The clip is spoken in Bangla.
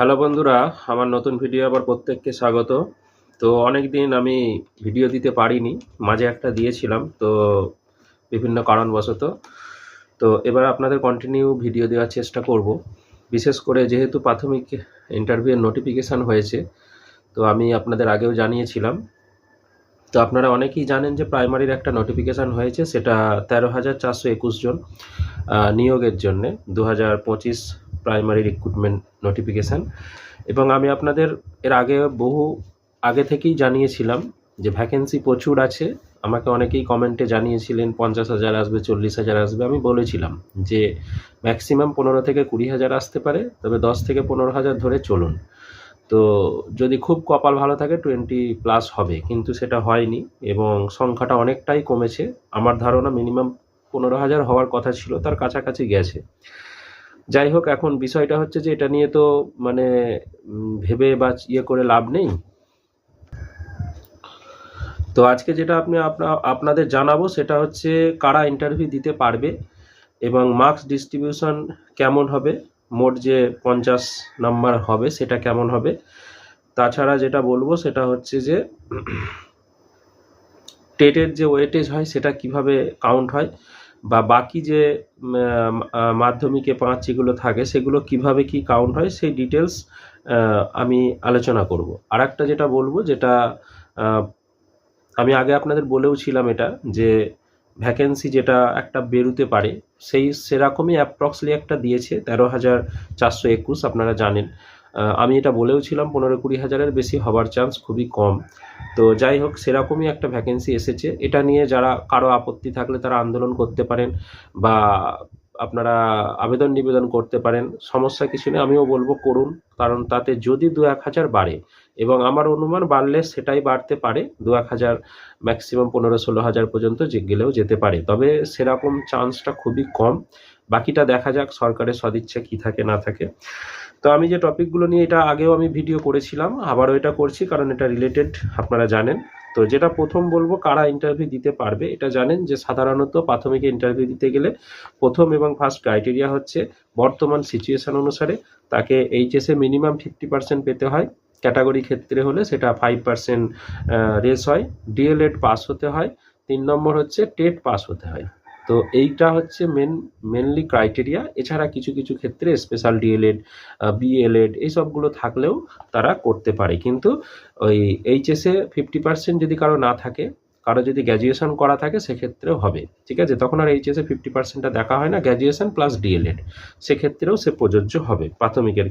হ্যালো বন্ধুরা, আমার নতুন ভিডিও আবার প্রত্যেককে স্বাগত। তো অনেক দিন আমি ভিডিও দিতে পারিনি, মাঝে একটা দিয়েছিলাম, তো বিভিন্ন কারণবশত। তো এবার আপনাদের কন্টিনিউ ভিডিও দেওয়ার চেষ্টা করব। বিশেষ করে যেহেতু প্রাথমিক ইন্টারভিউয়ের নোটিফিকেশান হয়েছে, তো আমি আপনাদের আগেও জানিয়েছিলাম। তো আপনারা অনেকেই জানেন যে প্রাইমারির একটা নোটিফিকেশান হয়েছে, সেটা তেরো হাজার চারশো একুশ জন নিয়োগের জন্যে দু হাজার পঁচিশ প্রাইমারি রিক্রুটমেন্ট নোটিফিকেশান এবং আমি আপনাদের এর আগে বহু, আগে থেকেই জানিয়েছিলাম যে ভ্যাকেন্সি প্রচুর আছে। আমাকে অনেকেই কমেন্টে জানিয়েছিলেন, পঞ্চাশ হাজার আসবে, চল্লিশ হাজার আসবে। আমি বলেছিলাম যে ম্যাক্সিমাম পনেরো থেকে কুড়ি হাজার আসতে পারে, তবে দশ থেকে পনেরো হাজার ধরে চলুন। তো যদি খুব কপাল ভালো থাকে টোয়েন্টি প্লাস হবে, কিন্তু সেটা হয়নি এবং সংখ্যাটা অনেকটাই কমেছে। আমার ধারণা মিনিমাম পনেরো হাজার হওয়ার কথা ছিল, তার কাছাকাছি গেছে। যাই হোক এখন বিষয়টা হচ্ছে যে এটা নিয়ে তো মানে ভেবে বা ইয়ে করে লাভ নেই। তো আজকে যেটা আপনি আপনাদের জানাব সেটা হচ্ছে কারা ইন্টারভিউ দিতে পারবে এবং মার্কস ডিস্ট্রিবিউশন কেমন হবে, মোট যে পঞ্চাশ নাম্বার হবে সেটা কেমন হবে। তাছাড়া যেটা বলব সেটা হচ্ছে যে টেটের যে ওয়েটেজ হয় সেটা কীভাবে কাউন্ট হয় বা বাকি যে মাধ্যমিকে পাঁচ যেগুলো থাকে, সেগুলো কীভাবে কি কাউন্ট হয়, সেই ডিটেলস আমি আলোচনা করব। আর একটা যেটা বলব, যেটা আমি আগে আপনাদের বলেও ছিলাম এটা, যে ভ্যাকেন্সি যেটা একটা বেরুতে পারে, সেই সেরকমই অ্যাপ্রক্সলি একটা দিয়েছে, তেরো হাজার চারশো একুশ, আপনারা জানেন। আমি এটা বলেও ছিলাম পনেরো কুড়ি হাজারের বেশি হবার চান্স খুবই কম। তো যাই হোক, সেরকমই একটা ভ্যাকেন্সি এসেছে। এটা নিয়ে যারা কারও আপত্তি থাকলে তারা আন্দোলন করতে পারেন বা আপনারা আবেদন নিবেদন করতে পারেন, সমস্যা কিছু নেই। আমিও বলব করুন, কারণ তাতে যদি দু এক হাজার বাড়ে এবং আমার অনুমান বাড়লে সেটাই বাড়তে পারে, দু এক হাজার ম্যাক্সিমাম পনেরো ষোলো হাজার পর্যন্ত গেলেও যেতে পারে। তবে সেরকম চান্সটা খুবই কম। বাকিটা দেখা যাক সরকারের সদিচ্ছা কি থাকে না থাকে। তো আমি যে টপিকগুলো নিয়ে এটা আগেও আমি ভিডিও করেছিলাম, আবারও এটা করছি কারণ এটা রিলেটেড আপনারা জানেন। তো যেটা প্রথম বলব, কারা ইন্টারভিউ দিতে পারবে, এটা জানেন যে সাধারণত প্রাথমিক ইন্টারভিউ দিতে গেলে প্রথম এবং ফার্স্ট ক্রাইটেরিয়া হচ্ছে বর্তমান সিচুয়েশন অনুসারে তাকে এইচএসে মিনিমাম ফিফটি পার্সেন্ট পেতে হয়। ক্যাটাগরি ক্ষেত্রে হলে সেটা ফাইভ পার্সেন্ট রেস হয়। ডিএলএড পাস হতে হয়। তিন নম্বর হচ্ছে টেট পাস হতে হয়। তো এইটা হচ্ছে মেন মেনলি ক্রাইটেরিয়া এছাড়া কিছু কিছু ক্ষেত্রে স্পেশাল ডিএলএড বিএলএড এইসবগুলো থাকলেও তারা করতে পারে। কিন্তু ওই এইচএসে ফিফটি পার্সেন্ট যদি কারও না থাকে, কারও যদি গ্র্যাজুয়েশন করা থাকে, সেক্ষেত্রেও হবে। ঠিক আছে? তখন আর এইচএসে ফিফটি পার্সেন্টটা দেখা হয় না। গ্র্যাজুয়েশন প্লাস ডিএলএড সেক্ষেত্রেও সে প্রযোজ্য হবে, প্রাথমিকের